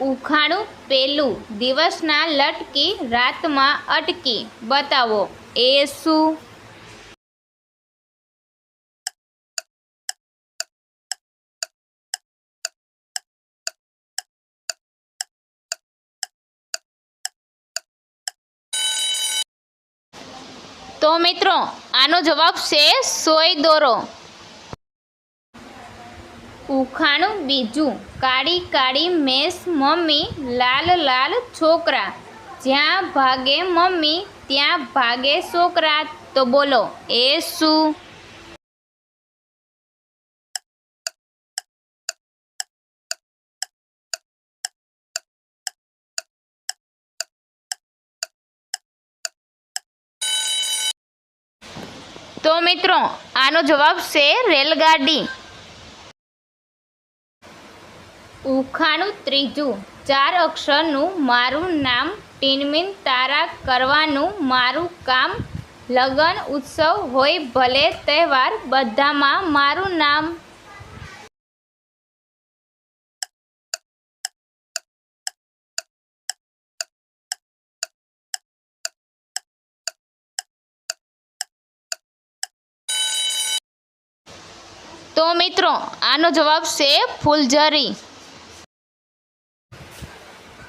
ઉખાણું પેલું દિવસના લટકી, રાતમાં અટકી. બતાવો, એ શું? તો મિત્રો, આનો જવાબ છે સોય દોરો. ઉખાણું બીજું. કાળી કાળી મેસ મમ્મી, લાલ લાલ છોકરા. જ્યાં ભાગે મમ્મી, ત્યાં ભાગે છોકરા. તો બોલો, એ શું? તો મિત્રો, આનો જવાબ છે રેલગાડી. ઉખાણું ત્રીજું. ચાર અક્ષરનું મારું નામ ટીનમીન તારા કરવાનું મારું કામ. લગ્ન ઉત્સવ હોય ભલે તહેવાર, બધામાં મારું નામ. તો મિત્રો, આનો જવાબ છે ફૂલઝરી.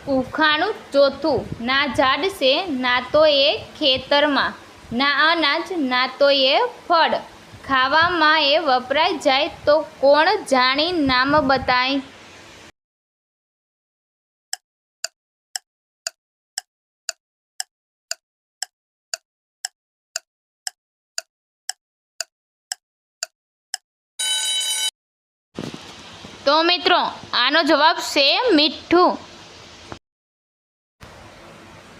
ઉખાણું ચોથું. ના ઝાડ છે, ના તો એ ખેતરમાં. ના અનાજ, ના તો એ ફળ. ખાવામાં એ વપરાય જાય તો કોણ જાણી નામ બતાય? તો મિત્રો, આનો જવાબ છે મીઠું.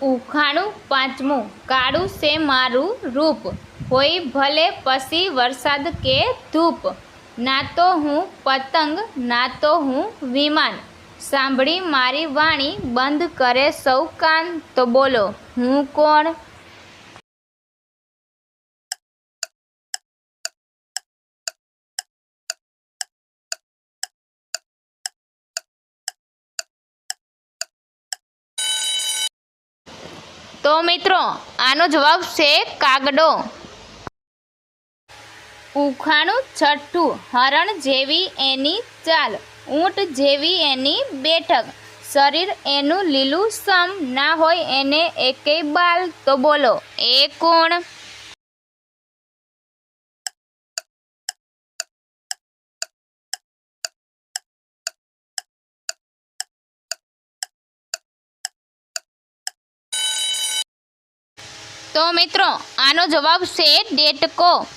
ઉખાણું પાંચમું, કાળું છે મારું રૂપ. હોય ભલે પછી વરસાદ કે ધૂપ. ના તો હું પતંગ, ના તો હું વિમાન. સાંભળી મારી વાણી બંધ કરે સૌ કાન તો બોલો, હું કોણ? તો મિત્રો, આનો જવાબ છે કાગડો. ઉખાણું છઠ્ઠું, હરણ જેવી એની ચાલ. ઊંટ જેવી એની બેઠક. શરીર એનું લીલું સમ ના હોય એને એકેય બાલ તો બોલો. એ કોણ? તો મિત્રો, આનો જવાબ છે ડેટકો.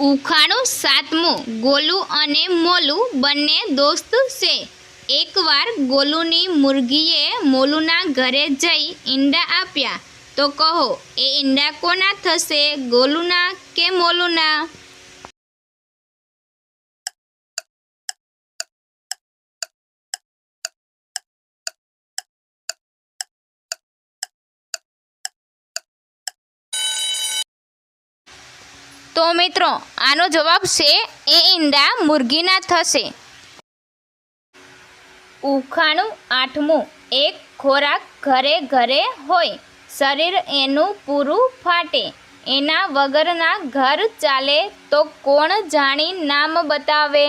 ઉખાણું, સાતમું, ગોલું અને મોલું બંને દોસ્ત છે. એકવાર ગોલુની મુરગીએ મોલુના ઘરે જઈ ઈંડા આપ્યા. તો કહો, એ ઈંડા કોના થશે? ગોલુના કે મોલુના? તો મિત્રો, આનો જવાબ છે, એ ઈંડા મુરગીના થશે. ઉખાણું આઠમું, એક ખોરાક ઘરે ઘરે હોય, શરીર એનું પૂરું ફાટે, એના વગરના ઘર ચાલે તો કોણ જાણી નામ બતાવે?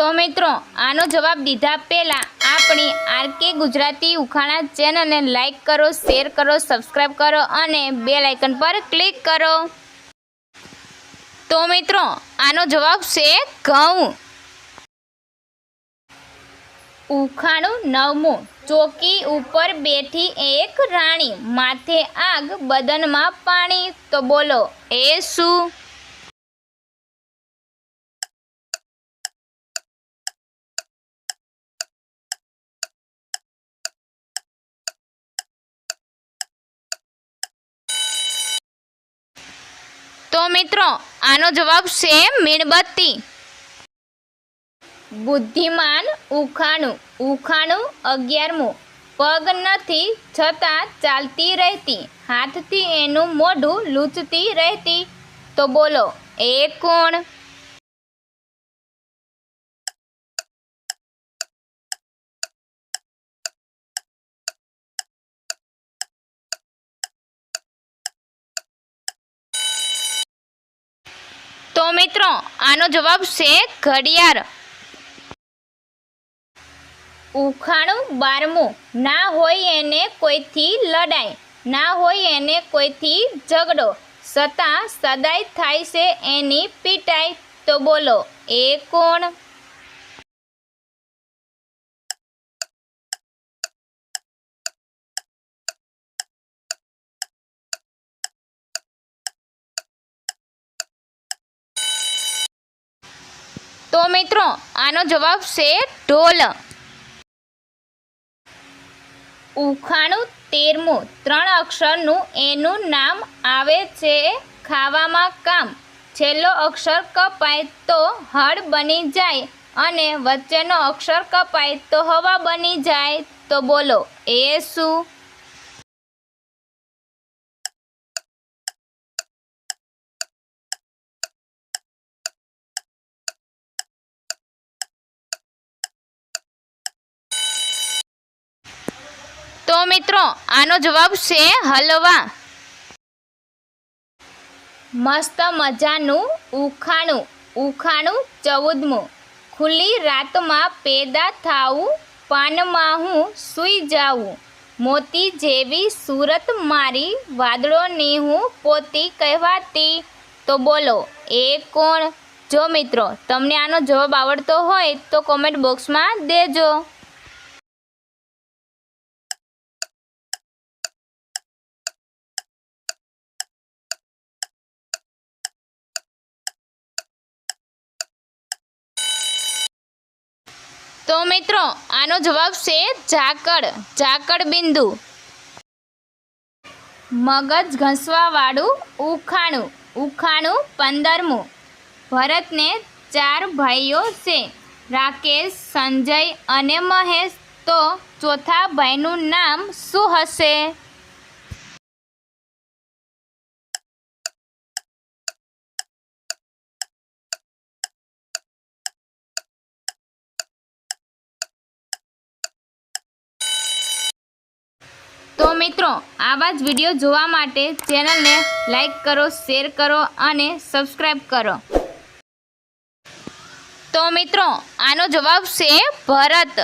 તો મિત્રો, આનો જવાબ દીધા પહેલાં આપણી આરકે ગુજરાતી ઉખાણા ચેનલને લાઇક કરો, શેર કરો સબસ્ક્રાઈબ કરો અને બે લાઇકન પર ક્લિક કરો. તો મિત્રો, આનો જવાબ છે ઘઉં. ઉખાણું નવમું, ચોકી ઉપર બેઠી એક રાણી, માથે આગ, બદનમાં પાણી. તો બોલો, એ શું? તો મિત્રો, આનો જવાબ છે મીણબત્તી. બુદ્ધિમાન ઉખાણું ઉખાણું અગિયારમું. પગ નથી છતાં ચાલતી રહેતી, હાથથી એનું મોઢું લૂંચતી રહેતી. તો બોલો, એ કોણ? તો મિત્રો, આનો જવાબ છે ઘડિયાળ. ઉખાણું બારમું. ના હોય એને કોઈથી લડાઈ ના હોય એને કોઈથી ઝઘડો? છતાં સદાય થાય છે એની પીટાઈ તો બોલો, એ કોણ? તો મિત્રો, આનો જવાબ છે ઢોલ. ઉખાણું તેરમું, ત્રણ અક્ષરનું એનું નામ આવે છે ખાવામાં કામ. છેલ્લો અક્ષર કપાય તો હળ બની જાય અને વચ્ચેનો અક્ષર કપાય તો હવા બની જાય. તો બોલો, એ શું? મિત્રો, આનો જવાબ છે હલવા. મસ્ત મજાનું ઉખાણું ઉખાણું ચૌદમું. ખુલ્લી રાતમાં પેદા થાવું, પાનમાં હું સૂઈ જાઉં મોતી જેવી સુરત મારી વાદળોની હું પોતી કહેવાતી. તો બોલો, એ કોણ? જો મિત્રો, તમને આનો જવાબ આવડતો હોય તો કોમેન્ટ બોક્સમાં દેજો. તો મિત્રો, આનો જવાબ છે ઝાકળ ઝાકળ બિંદુ. મગજ ઘસવાવાળું ઉખાણું ઉખાણું પંદરમું. ભરતને ચાર ભાઈઓ છે, રાકેશ, સંજય અને મહેશ. તો ચોથા ભાઈનું નામ શું હશે? મિત્રો, આવા જ વીડિયો જોવા માટે ચેનલને લાઈક કરો, શેર કરો અને સબસ્ક્રાઈબ કરો. તો મિત્રો, આનો જવાબ છે ભરત.